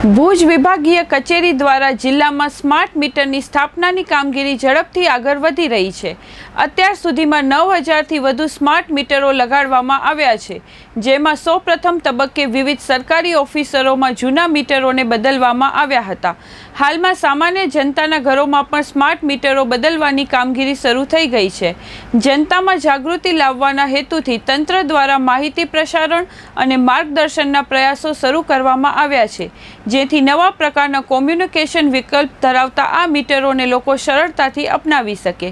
ભુજ વિભાગીય કચેરી દ્વારા જિલ્લામાં સ્માર્ટ મીટરની સ્થાપનાની કામગીરી ઝડપથી આગળ વધી રહી છે. અત્યાર સુધીમાં નવ હજારથી વધુ સ્માર્ટ મીટરો લગાડવામાં આવ્યા છે. જેમાં સૌપ્રથમ તબક્કે વિવિધ સરકારી ઓફિસરોમાં જૂના મીટરોને બદલવામાં આવ્યા હતા. હાલમાં સામાન્ય જનતાના ઘરોમાં પણ સ્માર્ટ મીટરો બદલવાની કામગીરી શરૂ થઈ ગઈ છે. જનતામાં જાગૃતિ લાવવાના હેતુથી તંત્ર દ્વારા માહિતી પ્રસારણ અને માર્ગદર્શનના પ્રયાસો શરૂ કરવામાં આવ્યા છે. જેથી નવા પ્રકારના કોમ્યુનિકેશન વિકલ્પ ધરાવતા આ મીટરોને લોકો સરળતાથી અપનાવી શકે.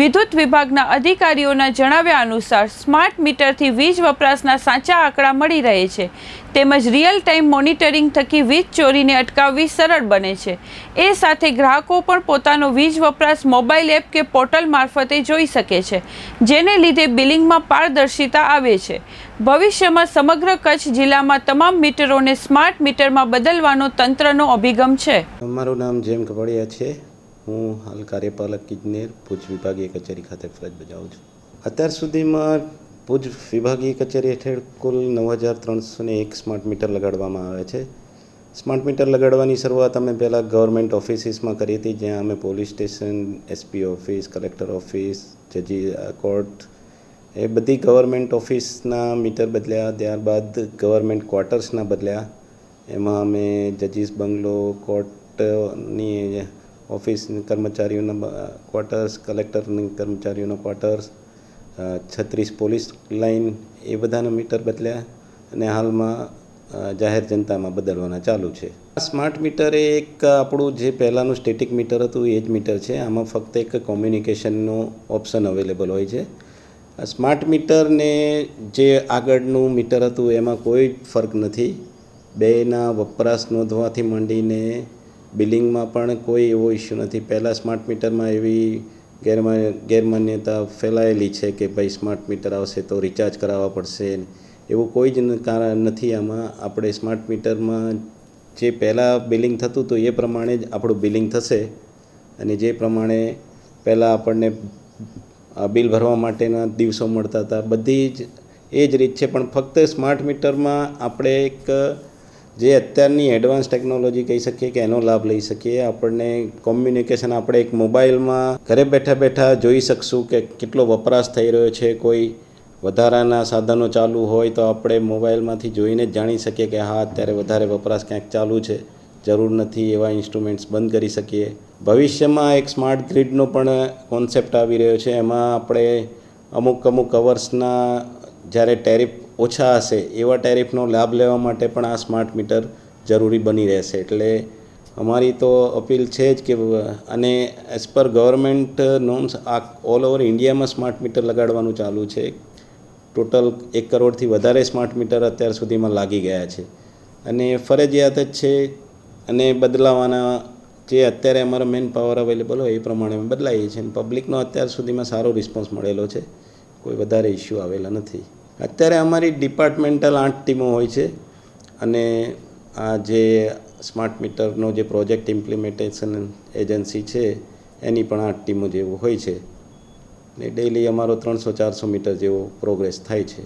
વિદ્યુત વિભાગના અધિકારીઓના જણાવ્યા અનુસાર, સ્માર્ટ મીટરથી વીજ વપરાશના સાચા આંકડા મળી રહે છે. તેમજ રિયલ ટાઈમ મોનિટરિંગ થકી વીજ ચોરીને અટકાવવી સરળ બને છે. એ સાથે ગ્રાહકો પણ પોતાનો વીજ વપરાશ મોબાઈલ એપ કે પોર્ટલ મારફતે જોઈ શકે છે, જેને લીધે બિલિંગમાં પારદર્શિતા આવે છે. ભવિષ્યમાં સમગ્ર કચ્છ જિલ્લામાં તમામ મીટરોને સ્માર્ટ મીટરમાં બદલવાનો તંત્રનો અભિગમ છે? મારું નામ જેમ કપડિયા છે. હું હાલ કાર્યપાલક, ઇજનેર, ભુજ વિભાગીય કચેરી ખાતે ફરજ બજાવું છું. અત્યાર સુધીમાં ભુજ વિભાગીય કચેરી હેઠળ કુલ નવ હજાર ત્રણસો ને એક સ્માર્ટ મીટર લગાડવામાં આવે છે. સ્માર્ટ મીટર લગાડવાની શરૂઆત અમે પહેલાં ગવર્મેન્ટ ઓફિસીસમાં કરી હતી, જ્યાં અમે police station, SP office, collector office, જજી court, એ બધી ગવર્મેન્ટ ઓફિસના મીટર બદલ્યા. ત્યારબાદ ગવર્મેન્ટ ક્વાર્ટર્સના બદલ્યા. એમાં અમે જજીસ, બંગલો કોર્ટની ઓફિસ કર્મચારીઓના ક્વાર્ટર્સ કલેક્ટરની કર્મચારીઓના ક્વાર્ટર્સ છત્રીસ પોલીસ લાઇન એ બધાના મીટર બદલ્યા અને હાલમાં જાહેર જનતામાં બદલવાના ચાલુ છે. સ્માર્ટ મીટર એ એક આપણું જે પહેલાંનું સ્ટેટિક મીટર હતું એ જ મીટર છે. આમાં ફક્ત એક કોમ્યુનિકેશનનો ઓપ્શન અવેલેબલ હોય છે. આ સ્માર્ટ મીટરને જે આગળનું મીટર હતું એમાં કોઈ ફરક નથી. બેના વપરાશ નોંધવાથી માંડીને બિલિંગમાં પણ કોઈ એવો ઇસ્યુ નથી. પહેલાં સ્માર્ટ મીટરમાં એવી ગેરમા, ગેરમાન્યતા ફેલાયેલી છે કે ભાઈ સ્માર્ટ મીટર આવશે તો રિચાર્જ કરાવવા પડશે. એવું કોઈ જ કારણ નથી. આમાં આપણે સ્માર્ટ મીટરમાં જે પહેલાં બિલિંગ થતું હતું એ પ્રમાણે જ આપણું બિલિંગ થશે. અને જે પ્રમાણે પહેલાં આપણને બિલ ભરવા માટેના દિવસો મળતા હતા, બધી જ, એ જ રીત છે. પણ ફક્ત સ્માર્ટ મીટરમાં આપણે એક જે અત્યારની એડવાન્સ ટેકનોલોજી કહી શકીએ કે એનો લાભ લઈ શકીએ. આપણને કોમ્યુનિકેશન આપણે એક મોબાઈલમાં ઘરે બેઠા બેઠા જોઈ શકશું કે કેટલો વપરાશ થઈ રહ્યો છે. કોઈ વધારાના સાધનો ચાલુ હોય તો આપણે મોબાઈલમાંથી જોઈને જ જાણી શકીએ કે હા, અત્યારે વધારે વપરાશ ક્યાંક ચાલુ છે. જરૂર નથી એવા ઇન્સ્ટ્રુમેન્ટ્સ બંધ કરી શકીએ. ભવિષ્યમાં એક સ્માર્ટ ગ્રીડનો પણ કોન્સેપ્ટ આવી રહ્યો છે. એમાં આપણે અમુક અમુક અવર્સના જ્યારે ટેરિફ ઓછા હશે. એવા ટેરિફનો લાભ લેવા માટે પણ આ સ્માર્ટ મીટર જરૂરી બની રહેશે. એટલે અમારી તો અપીલ છે જ કે અને એઝ પર ગવર્મેન્ટ નોમ્સ આ ઓલ ઓવર ઇન્ડિયામાં સ્માર્ટ મીટર લગાડવાનું ચાલુ છે. ટોટલ એક કરોડથી વધારે સ્માર્ટ મીટર અત્યાર સુધીમાં લાગી ગયા છે. અને ફરજિયાત જ છે અને બદલાવાના જે અત્યારે અમારો મેન પાવર અવેલેબલ હોય એ પ્રમાણે અમે બદલાઈએ છીએ. અને પબ્લિકનો અત્યાર સુધીમાં સારો રિસ્પોન્સ મળેલો છે. કોઈ વધારે ઇસ્યુ આવેલા નથી. અત્યારે અમારી ડિપાર્ટમેન્ટલ આઠ ટીમો હોય છે અને આ જે સ્માર્ટ મીટરનો જે પ્રોજેક્ટ ઇમ્પ્લિમેન્ટેશન એજન્સી છે, એની પણ આઠ ટીમો જેવું હોય છે. ને ડેલી અમારો ત્રણસો ચારસો મીટર જેવો પ્રોગ્રેસ થાય છે.